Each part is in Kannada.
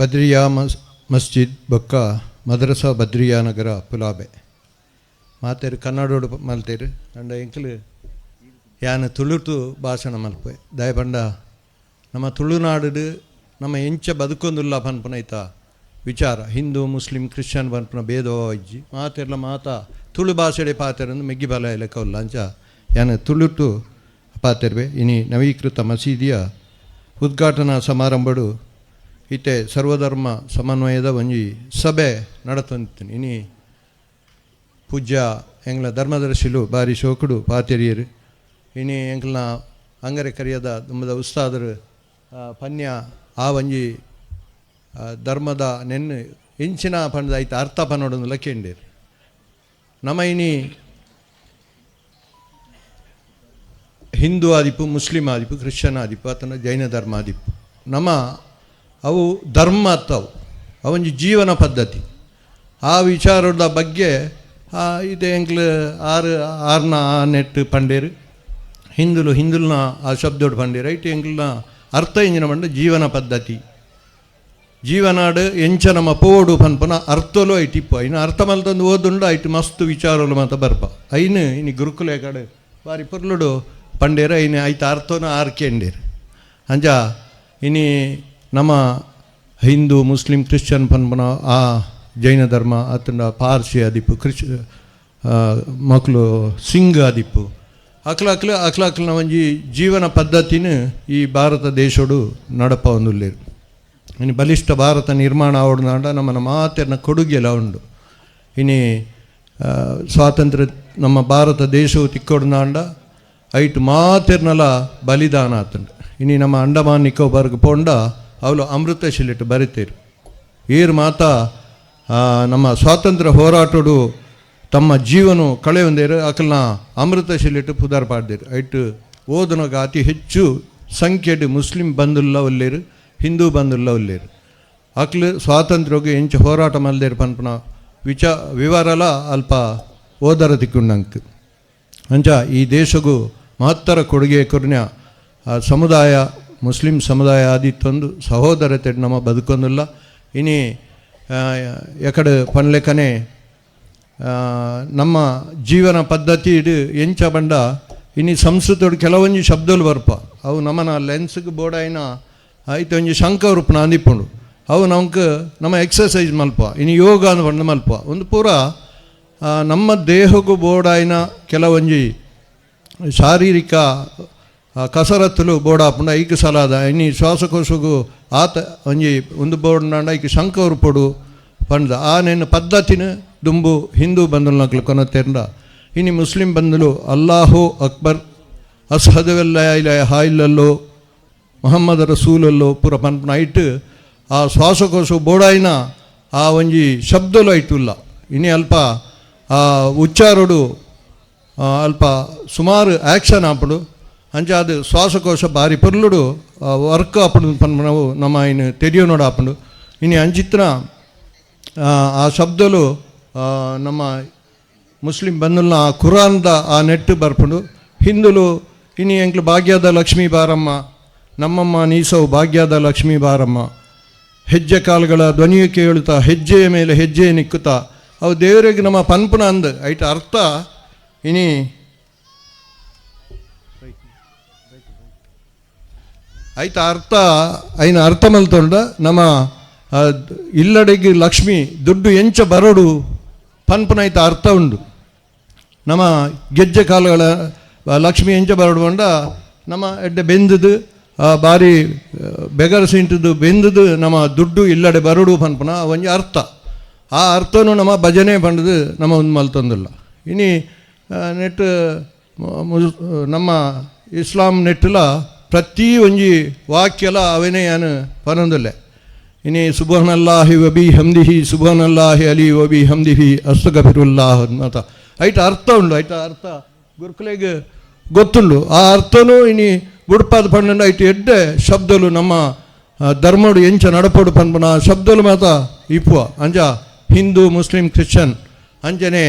ಬದ್ರಿಯಾ ಮಸ್ ಮಸ್ಜಿದ್ ಬೊಕ್ಕ ಮದ್ರಸಾ ಬದ್ರಿಯಾ ನಗರ ಪುಲಾಬೆ ಮಾತೇರು ಕನ್ನಡೋಡು ಮಲ್ತೇರು. ಅಂಡ ಎಂಕಲು ಯಾನ ತುಳುಟು ಭಾಷಣ ಮಲ್ಪೆ. ದಯಪಂಡ ನಮ್ಮ ತುಳುನಾಡು ನಮ್ಮ ಎಂಚ ಬದುಕೊಂದುಲ್ಲ ಪನ್ಪನ ಐತ ವಿಚಾರ. ಹಿಂದೂ, ಮುಸ್ಲಿಂ, ಕ್ರಿಶ್ಚಿಯನ್ ಪನ್ಪನ ಭೇದವ ಇಜ್ಜಿ. ಮಾತೆರ್ಲ ಮಾತ ತುಳು ಭಾಷೆಡೆ ಪಾತೆರಂದು ಮೆಗ್ಗಿ ಬಲ ಲೆಕ್ಕವಲ್ಲ ಅಂಚ ಯಾನ ತುಳುಟು ಪಾತೆರ್ವೆ. ಇನಿ ನವೀಕೃತ ಮಸೀದಿಯ ಉದ್ಘಾಟನಾ ಸಮಾರಂಭಡು ಇತ್ತೆ ಸರ್ವಧರ್ಮ ಸಮನ್ವಯದ ಒಂಜಿ ಸಭೆ ನಡತಂತೀನಿ. ಇನಿ ಪೂಜ್ಯ ಎಂಗ್ಲ ಧರ್ಮದರ್ಶಿಲು ಬಾರಿ ಶೋಕುಡು ಪಾತೆರಿಯರು. ಇನಿ ಎಂಕ್ಲನ ಅಂಗರೆ ಕರಿಯದ ನಮ್ಮದ ಉಸ್ತಾದರು ಪನ್ಯ ಆ ಒಂಜಿ ಧರ್ಮದ ನೆನ್ನು ಹೆಂಚಿನ ಪಣದ ಐತ ಅರ್ಥ ಪನ್ನೋಡೊಂದು ಲಕ್ಕೇಂಡೇರು ನಮ್ಮ ಇನಿ ಹಿಂದೂ ಆದಿಪ್ಪು ಮುಸ್ಲಿಂ ಆದಿಪ್ಪು ಕ್ರಿಶ್ಚಿಯನ್ ಆದಿಪ್ಪು ಅಥವಾ ಜೈನ ಧರ್ಮ ಆದಿಪು. ನಮ್ಮ ಅವು ಧರ್ಮ ಅತ್ತವು. ಅವೊಂಜಿ ಜೀವನ ಪದ್ಧತಿ. ಆ ವಿಚಾರದ ಬಗ್ಗೆ ಇದು ಎಂಕ್ಲು ಆರು, ಆರ್ನ ಆ ನೆಟ್ಟು ಪಂಡೇರು, ಹಿಂದುಲು, ಹಿಂದುಲ್ನ ಆ ಶಬ್ದೋಡು ಪಂಡೇರು ಐಟ್ ಎಂಗ್ಲನ ಅರ್ಥ ಎಂಜಿನ ಪಂಡ ಜೀವನ ಪದ್ಧತಿ. ಜೀವನಾಡು ಎಂಚ ನಮ್ಮ ಪೋಡು ಪನ್ಪನ ಅರ್ಥಲು ಐಟಿಪ್ಪು ಇನ್ನು ಅರ್ಥ ಮಲ್ತಂದು ಓದುಂಡು ಐಟ್ ಮಸ್ತ್ ವಿಚಾರಲು ಮಾತ ಬರ್ಪ. ಐನು ಇನಿ ಗುರುಕುಲೆ ಕಡೆ ಬಾರಿ ಪೊರ್ಲುಡು ಪಂಡೇರ, ಐನು ಐತ ಅರ್ಥನ ಆರ್ಕೆಂಡೇರು ಅಂಜ, ಇನಿ ನಮ್ಮ ಹಿಂದೂ ಮುಸ್ಲಿಂ ಕ್ರಿಶ್ಚಿಯನ್ ಪನ್ಪನ ಆ ಜೈನ ಧರ್ಮ ಅತಂಡ ಪಾರ್ಸಿ ಆದಿಪ್ಪು ಕ್ರಿಶ್ ಮಕ್ಕಳು ಸಿಂಗ್ ಆದಿಪ್ಪು ಅಕ್ಲ ಅಕ್ಲ ಅಕ್ಲ ಒಂಜಿ ಜೀವನ ಪದ್ಧತಿನ ಈ ಭಾರತ ದೇಶೋಡು ನಡಪ ಒಂದುಲ್ಲೇರು ಇನ್ನು ಬಲಿಷ್ಠ ಭಾರತ ನಿರ್ಮಾಣ ಆವಡ್ನಾಂಡ ನಮ್ಮನ ಮಾತೆರ್ನ ಕೊಡುಗೆಲ್ಲ ಉಂಡು. ಇನಿ ಸ್ವಾತಂತ್ರ್ಯ ನಮ್ಮ ಭಾರತ ದೇಶವು ತಿಕ್ಕೊಡ್ನಾಂಡ ಐಟ್ ಮಾತೆರ್ನಲ ಬಲಿದಾನ ಆತಂಡ ಇನಿ ನಮ್ಮ ಅಂಡಮಾನ್ ನಿಕೋಬಾರ್ಗ್ ಪೋಂಡ ಅವಳು ಅಮೃತ ಶಿಲೆಟ್ ಬರಿತೇರು. ಈರ್ ಮಾತ ನಮ್ಮ ಸ್ವಾತಂತ್ರ್ಯ ಹೋರಾಟಡು ತಮ್ಮ ಜೀವನ ಕಳೆಯೊಂದೇರು ಅಕಲ್ನ ಅಮೃತ ಶಿಲೆಟ್ ಪುದಾರ್ ಪಾಡ್ದೇರು. ಐಟು ಓದನಗ ಅತಿ ಹೆಚ್ಚು ಸಂಖ್ಯೆಡ್ ಮುಸ್ಲಿಂ ಬಂಧುಲ್ಲ ಒಲ್ಲೇರು ಹಿಂದೂ ಬಂಧುಲ್ಲ ಒಲ್ಲೇರು ಅಕ್ಲು ಸ್ವಾತಂತ್ರ್ಯಕ್ಕೆ ಎಂಚ ಹೋರಾಟ ಮಲ್ದೇರು ಪನ್ಪನ ವಿಚ ವಿವರಲ ಅಲ್ಪ ಓದರ ತಿಕ್ಕುಂಡಂಕ್ ಅಂಚ ಈ ದೇಶಗೂ ಮಹತ್ತರ ಕೊಡುಗೆ ಕೊರ್ನ್ಯ ಸಮುದಾಯ ಮುಸ್ಲಿಂ ಸಮುದಾಯ ಆದಿತ್ತೊಂದು ಸಹೋದರತೆ ನಮ್ಮ ಬದುಕೊಂದಿಲ್ಲ. ಇನಿ ಎಕಡೆ ಪನ್ಲೆಕ್ಕನೆ ನಮ್ಮ ಜೀವನ ಪದ್ಧತಿ ಇಡು ಎಂಚ ಬಂಡ, ಇನಿ ಸಂಸ್ಕೃತೋಡು ಕೆಲವೊಂದು ಶಬ್ದಲು ಬರ್ಪ. ಅವು ನಮ್ಮನ ಲೆನ್ಸ್ಗೆ ಬೋಡಾಯಿನ ಐತೆ ಒಂಜಿ ಶಂಕ ರೂಪನ ಅಂದಿಪ್ಪುಂಡು. ಅವು ನಮ್ಗೆ ನಮ್ಮ ಎಕ್ಸಸೈಸ್ ಮಲ್ಪ ಇನ್ನು ಯೋಗ ಅಂತ ಬಂದು ಮಲ್ಪ ಒಂದು ಪೂರ ನಮ್ಮ ದೇಹಕ್ಕೂ ಬೋಡಾಯಿನ ಕೆಲವೊಂಜಿ ಶಾರೀರಿಕ ಕಸರತ್ತುಲು ಬೋಡಾಪುಂಡ ಐಕ್ ಸಲಾದ. ಇನಿ ಶ್ವಾಸಕೋಶಗೂ ಆತ ಒಂಜಿ ಒಂದು ಬೋಡ್ನಾಂಡ ಐಕ್ ಶಂಕವ್ರು ಪೊಡು ಪಂಡ್ದ. ಆ ನೆನ್ನ ಪದ್ಧತಿನ ದುಂಬು ಹಿಂದೂ ಬಂಧುಲು ನಕ್ಲು ಕೊನತೆಂಡ ಇನಿ ಮುಸ್ಲಿಂ ಬಂಧುಲು ಅಲ್ಲಾಹು ಅಕ್ಬರ್ ಅಸಹದವೆಲ್ಲ ಇಲ್ಲ ಹಾಯಿಲ್ಲಲ್ಲೋ ಮೊಹಮ್ಮದ್ ರಸೂಲಲ್ಲೋ ಪೂರ ಪನ್ಪನ ಐಟ್, ಆ ಶ್ವಾಸಕೋಶ ಬೋಡಾಯಿನ ಆ ಒಂಜಿ ಶಬ್ದಲು ಐಟುಲ್ಲ ಇನಿ ಅಲ್ಪ ಆ ಉಚ್ಚಾರುಡು ಅಲ್ಪ ಸುಮಾರು ಆ್ಯಕ್ಷನ್ ಆಪಡು ಬಾರಿ ಪುರ್ಲುಡು ವರ್ಕ್ ಆಪಡು ನಾವು ನಮ್ಮ ಇನ್ನು ತೆರಿಯೋನೋಡು ಆಪುಂಡು. ಇನ್ನು ಅಂಜಿತ್ರ ಆ, ಶಬ್ದಲು ನಮ್ಮ ಮುಸ್ಲಿಂ ಬಂಧುಲ್ನ ಆ ಕುರಾನ್ದ ಆ ನೆಟ್ಟು ಬರ್ಪುಂಡು. ಹಿಂದುಲು ಇನಿ ಎಂಕ್ಲು ಭಾಗ್ಯದ ಲಕ್ಷ್ಮೀ ಬಾರಮ್ಮ ನಮ್ಮಮ್ಮ ನೀಸವು ಭಾಗ್ಯದ ಲಕ್ಷ್ಮೀ ಬಾರಮ್ಮ. ಹೆಜ್ಜೆ ಕಾಲುಗಳ ಧ್ವನಿಯು ಕೇಳುತ್ತಾ ಹೆಜ್ಜೆಯ ಮೇಲೆ ಹೆಜ್ಜೆ ನಿಕ್ಕುತ್ತಾ. ಅವು ದೇವರಿಗೆ ನಮ್ಮ ಪನ್ಪುನ ಅಂದ ಐಟ ಅರ್ಥ. ಇನಿ ಐತ ಅರ್ಥ ಐನ ಅರ್ಥ ಮಲ್ತೊಂಡ ನಮ್ಮ ಇಲ್ಲಡಗಿ ಲಕ್ಷ್ಮಿ ದುಡ್ಡು ಎಂಚ ಬರೋಡು ಪನ್ಪನ ಐತ ಅರ್ಥ ಉಂಡು. ನಮ್ಮ ಗೆಜ್ಜೆ ಕಾಲುಗಳ ಲಕ್ಷ್ಮಿ ಎಂಚ ಬರೋಡು ಬಂಡ ನಮ್ಮ ಎಡ್ಡೆ ಬೆಂದದು ಬಾರಿ ಆ, ಬೆಗರ ಸಿಂಟದು ಬೆಂದದು ನಮ್ಮ ದುಡ್ಡು ಇಲ್ಲಡೆ ಬರಡು ಪನ್ಪನ ಒಂಜಿ ಅರ್ಥ. ಆ ಅರ್ಥನು ನಮ್ಮ ಭಜನೆ ಪಂಡದು ನಮ್ಮ ಒಂದು ಮಲ್ತೊಂದಿಲ್ಲ. ಇನಿ ಆ, ನೆಟ್ ನಮ್ಮ ಇಸ್ಲಾಂ ನೆಟ್ಟಲ ಪ್ರತಿ ಒಂಜಿ ವಾಕ್ಯಲ ಅವನೇ ಪನೊಂದುಲ್ಲೆ. ಇನಿ ಸುಬಹನಲ್ಲಾಹಿ ವಬಿ ಹಮ್ದಿಹಿ ಸುಬಹನಲ್ಲಾಹಿ ಅಲಿ ವಬಿ ಹಮ್ದಿಹಿ, ಅಸ್ತಗಫಿರುಲ್ಲಾಹ್ ಮಾತ ಐಟ ಅರ್ಥ ಉಂಡು ಐಟ ಅರ್ಥ ಗುರುಕುಲೆಗೆ ಗೊತ್ತುಂಡು. ಆ ಅರ್ಥನೂ ಇನಿ ಬುಡ್ಪಾದ ಪಂಡ ಐಟು ಎಡ್ಡೆ ಶಬ್ದಲು ನಮ್ಮ ಧರ್ಮಡು ಎಂಚ ನಡಪಡು ಪನ್ಪನ ಶಬ್ದಲು ಮಾತ ಇಪ್ಪುವ ಅಂಜ ಹಿಂದೂ, ಮುಸ್ಲಿಂ, ಕ್ರಿಶ್ಚಿಯನ್, ಅಂಜನೆ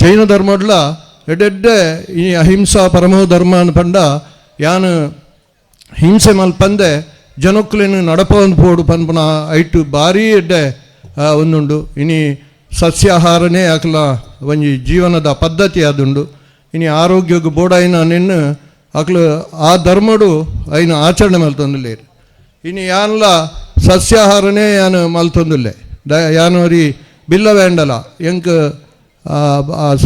ಜೈನ ಧರ್ಮಡ್ಲ ಎಡ್ಡೆಡ್ಡೆ ಈ ಅಹಿಂಸಾ ಪರಮೋ ಧರ್ಮ ಅನ್ ಪಂಡ ಯಾನು ಹಿಂಸೆ ಮಲ್ಪಂದೆ ಜನಕ್ಕಲೇನು ನಡಪೊಂದು ಪೋಡು ಪನ್ಪುನ ಐಟು ಭಾರಿ ಎಡ್ಡೆ ಒಂದುಂಡು. ಇನಿ ಸಸ್ಯಾಹಾರನೇ ಅಕ್ಲ ಒಂಜಿ ಜೀವನದ ಪದ್ಧತಿ ಅದುಂಡು ಇನಿ ಆರೋಗ್ಯಕ್ಕೆ ಬೋಡಾಯಿನ ನಿನ್ನ ಅಕ್ಲು ಆ ಧರ್ಮಡು ಐನ ಆಚರಣೆ ಮಲ್ತೊಂದುಲ್ಲೇರು ಇನಿ ಯಾನ್ಲ ಸಸ್ಯಾಹಾರನೇ ಯಾನು ಮಲ್ತೊಂದುಲ್ಲೆ. ದ ಯಾನೋರಿ ಬಿಲ್ಲ ವೇಂಡಲ ಎಂಕ್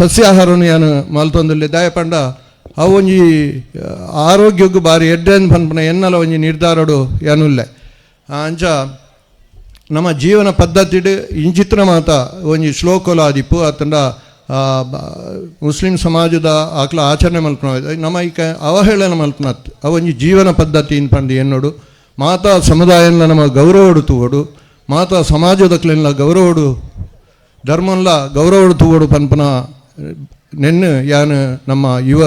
ಸಸ್ಯಾಹಾರನು ಯಾನು ಮಲ್ತೊಂದುಲ್ಲೆ. ದಯ ಪಂಡ ಆರೋಗ್ಯಕ್ಕೆ ಬಾರಿ ಎಡ್ಡೆನ್ ಪನ್ಪನ ಎನ್ನಲ ಒಂಜಿ ನಿರ್ಧಾರಡು ಯಾನುಲ್ಲೆ ಆ, ಅಂಚ ನಮ್ಮ ಜೀವನ ಪದ್ಧತಿಡ್ ಇಂಚಿತ್ರ ಮಾತ ಒಂಜಿ ಶ್ಲೋಕಲ ಆದಿಪ್ಪು ಆತಂಡ ಮುಸ್ಲಿಂ ಸಮಾಜದ ಆಕ್ಲ ಆಚರಣೆ ಮಲ್ಪನ ನಮ್ಮ ಈಕ ಅವಹೇಳನ ಮಲ್ಪನತ್. ಅವೊಂಜಿ ಜೀವನ ಪದ್ಧತಿ ಪಂಡು ಎನ್ನೋಡು ಮಾತಾ ಸಮುದಾಯ ನಮ್ಮ ಗೌರವಡು ತೂವಡು ಮಾತಾ ಸಮಾಜದಕ್ಲೆಲ್ಲ ಗೌರವಡು ಧರ್ಮಲ್ಲ ಗೌರವ ತೂವಡು ಪನ್ಪನ ನೆನ್ನು ಯಾನು ನಮ್ಮ ಯುವ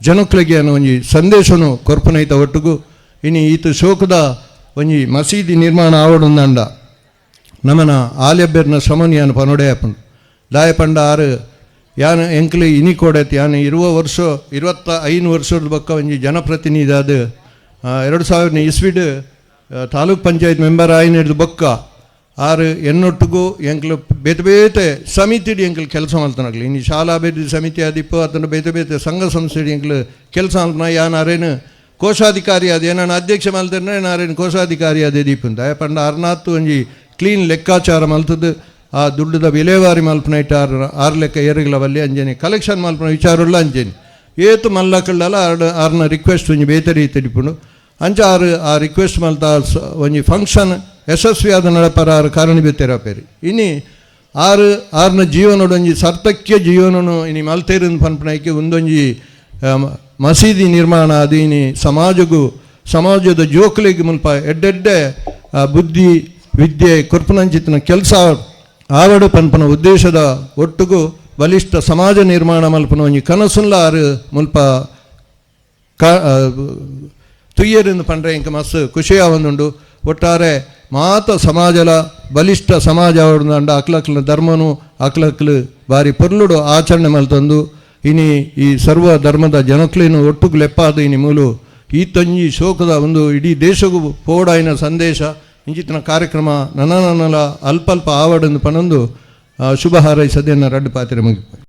ಜನಕ್ಲೆಗೆ ಅನ್ನೋ ಒಂಜಿ ಸಂದೇಶನು ಕೊರ್ಪನೈತ ಒಟ್ಟಿಗೂ. ಇನಿ ಈತ ಶೋಕದ ಒಂಜಿ ಮಸೀದಿ ನಿರ್ಮಾಣ ಆವಡುಂದಂಡ ನಮನ ಆಲೆಬ್ಬೆರ್ನ ಶ್ರಮನ್ ಯಾನು ಪನೊಡೆ ಆಪುಂಡು ದಾಯ ಪಂಡ ಆರು, ಯಾನು ಎಂಕ್ಲಿ ಇನಿ ಕೊಡೈತಿ ಯಾನು ಇರುವ ವರ್ಷ, ಇರುವತ್ತ ಐದು ವರ್ಷದ ಬಕ್ಕ ಒಂಜಿ ಜನಪ್ರತಿನಿಧಿ ಅದು ಎರಡು ಸಾವಿರ ಇಸ್ವಿಡ್ ತಾಲೂಕ್ ಪಂಚಾಯತ್ ಮೆಂಬರ್ ಆಯ್ನ ಹಿಡಿದು ಬೊಕ್ಕ. ಆರು ಎನ್ನೊಟ್ಟಿಗೂ ಎಂಕ್ಲು ಬೇತೆ ಬೇತೆ ಸಮಿತಿಡಿ ಎಂಕ್ಲು ಕೆಲಸ ಮಲ್ತನಾಗ್ಲಿ ಇನ್ನು ಶಾಲಾ ಅಭಿವೃದ್ಧಿ ಸಮಿತಿ ಆದಿಪ್ಪು ಅದನ್ನು ಬೇತೆ ಬೇತೆ ಸಂಘ ಸಂಸ್ಥೆಡಿ ಎಂಕ್ಲು ಕೆಲಸ ಮಲ್ತನ ಯಾನ್ ಅರೇನು ಕೋಶಾಧಿಕಾರಿ ಅದು ಏನಾನ ಅಧ್ಯಕ್ಷ ಮಲ್ತೇನೆ ನಾರೇನು ಕೋಶಾಧಿಕಾರಿ ಅದೇ ದೀಪಂತ ಪಂಡ ಅರ್ನಾತ್ತು ಒಂಜಿ ಕ್ಲೀನ್ ಲೆಕ್ಕಾಚಾರ ಮಲ್ತದ್ದು ಆ ದುಡ್ಡದ ವಿಲೇವಾರಿ ಮಲ್ಪನ ಇಟ್ಟು ಆರು ಆರು ಲೆಕ್ಕ ಏರುಗಳ ಬಲ್ಲಿ ಅಂಜೇನಿ. ಕಲೆಕ್ಷನ್ ಮಲ್ಪನ ವಿಚಾರಲ್ಲ ಅಂಜೇನಿ. ಏತು ಮಲ್ಲಕಳ್ಳಲ್ಲ ಆರ್ನ ರಿಕ್ವೆಸ್ಟ್ ಒಂಜಿ ಬೇತೆ ರೀತಿ ತಿಡಿಪುಂಡು ಅಂಚ ಆರು ಆ ರಿಕ್ವೆಸ್ಟ್ ಸ- ಒಂಜಿ ಫಂಕ್ಷನ್ ಯಶಸ್ವಿಯಾದ ನಡಪರ ಆರು ಕಾರಣೀಭೂತರಪೇರಿ ಇನಿ ಆರು, ಆರ್ನ ಜೀವನಡೊಂಜಿ ಸರ್ತಕ್ಯ ಜೀವನನು ಇನಿ ಮಲ್ತೇರಿನ ಪನ್ಪನಕ್ಕೆ ಒಂದೊಂಜಿ ಮಸೀದಿ ನಿರ್ಮಾಣ ಆದೀನಿ ಸಮಾಜಗು, ಸಮಾಜದ ಜೋಕುಲಿಗೆ ಮುಲ್ಪ ಎಡ್ಡೆಡ್ಡೆ ಬುದ್ಧಿ, ವಿದ್ಯೆ ಕೊರ್ಪುನಂಚಿತ್ತಿನ ಕೆಲಸ ಆವಡು ಪನ್ಪನ ಉದ್ದೇಶದ ಒಟ್ಟಿಗೂ ಬಲಿಷ್ಠ ಸಮಾಜ ನಿರ್ಮಾಣ ಮಲ್ಪನ ಒಂಜಿ ಕನಸುಲ್ಲ ಆರು ಮುಲ್ಪ ಕ ತುಯ್ಯರಿಂದ ಪಂಡ್ರೆ ಇಂಕ ಮಸ್ತ್ ಖುಷಿಯ ಒಂದುಂಡು ಒಟ್ಟಾರೆ ಮಾತ ಸಮಾಜಲ ಬಲಿಷ್ಠ ಸಮಾಜ ಅವಡುಂಡ ಅಕ್ಲಕ್ಲ ಧರ್ಮನು ಅಕ್ಲಕ್ಲು ಬಾರಿ ಪೊರ್ಲುಡು ಆಚರಣೆ ಮಲ್ತಂದು ಇನಿ ಈ ಸರ್ವ ಧರ್ಮದ ಜನಕ್ಲೇನು ಒಟ್ಟುಗು ಲೆಪ್ಪಾದ ಇನಿ ಮೂಲು ಈ ತಂಜಿ ಶೋಕದ ಒಂದು ಇಡೀ ದೇಶಗೂ ಪೋಡಾಯಿನ ಸಂದೇಶ ಇಂಚಿತ್ತಿನ ಕಾರ್ಯಕ್ರಮ ನನ್ನ ಅಲ್ಪ ಅಲ್ಪ ಆವಡನ್ನು ಪನೊಂದು ಶುಭ ಹಾರೈಸದೆ ರಡ್ಡು ಪಾತ್ರೆ ಮುಗಿ